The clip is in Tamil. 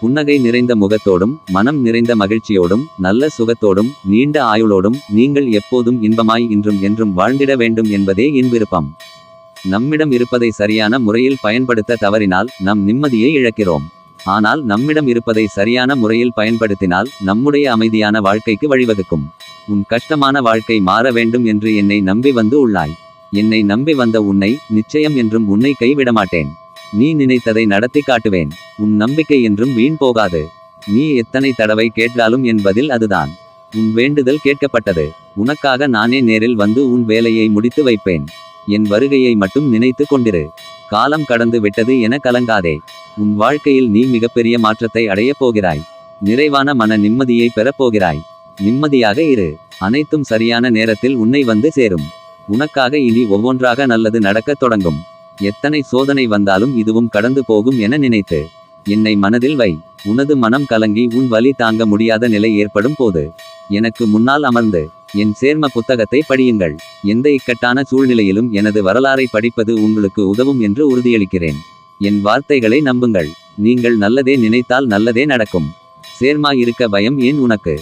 புன்னகை நிறைந்த முகத்தோடும் மனம் நிறைந்த மகிழ்ச்சியோடும் நல்ல சுகத்தோடும் நீண்ட ஆயுளோடும் நீங்கள் எப்போதும் இன்பமாய் இன்றும் என்றும் வாழ்ந்திட வேண்டும் என்பதே என் விருப்பம். நம்மிடம் இருப்பதை சரியான முறையில் பயன்படுத்த தவறினால் நம் நிம்மதியை இழக்கிறோம். ஆனால் நம்மிடம் இருப்பதை சரியான முறையில் பயன்படுத்தினால் நம்முடைய அமைதியான வாழ்க்கைக்கு வழிவகுக்கும். உன் கஷ்டமான வாழ்க்கை மாற வேண்டும் என்று என்னை நம்பி வந்து உள்ளாய். என்னை நம்பி வந்த உன்னை நிச்சயம் என்றும் உன்னை கைவிட மாட்டேன் நீ நினைத்ததை நடத்தி காட்டுவேன். உன் நம்பிக்கை என்றும் வீண் போகாது. நீ எத்தனை தடவை கேட்டாலும் என் பதில் அதுதான். உன் வேண்டுதல் கேட்கப்பட்டது. உனக்காக நானே நேரில் வந்து உன் வேலையை முடித்து வைப்பேன். என் வருகையை மட்டும் நினைத்து கொண்டிரு. காலம் கடந்து விட்டது என கலங்காதே. உன் வாழ்க்கையில் நீ மிகப்பெரிய மாற்றத்தை அடையப் போகிறாய். நிறைவான மன நிம்மதியை பெறப்போகிறாய் நிம்மதியாக இரு. அனைத்தும் சரியான நேரத்தில் உன்னை வந்து சேரும். உனக்காக இனி ஒவ்வொன்றாக நல்லது நடக்கத் தொடங்கும். எத்தனை சோதனை வந்தாலும் இதுவும் கடந்து போகும் என நினைத்து என்னை மனதில் வை உனது மனம் கலங்கி உன் வலி தாங்க முடியாத நிலை ஏற்படும் போது எனக்கு முன்னால் அமர்ந்து என் சேர்ம புத்தகத்தை படியுங்கள். எந்த இக்கட்டான சூழ்நிலையிலும் எனது வரலாறை படிப்பது உங்களுக்கு உதவும் என்று உறுதியளிக்கிறேன். என் வார்த்தைகளை நம்புங்கள். நீங்கள் நல்லதே நினைத்தால் நல்லதே நடக்கும். சேர்மா இருக்க பயம் ஏன் உனக்கு?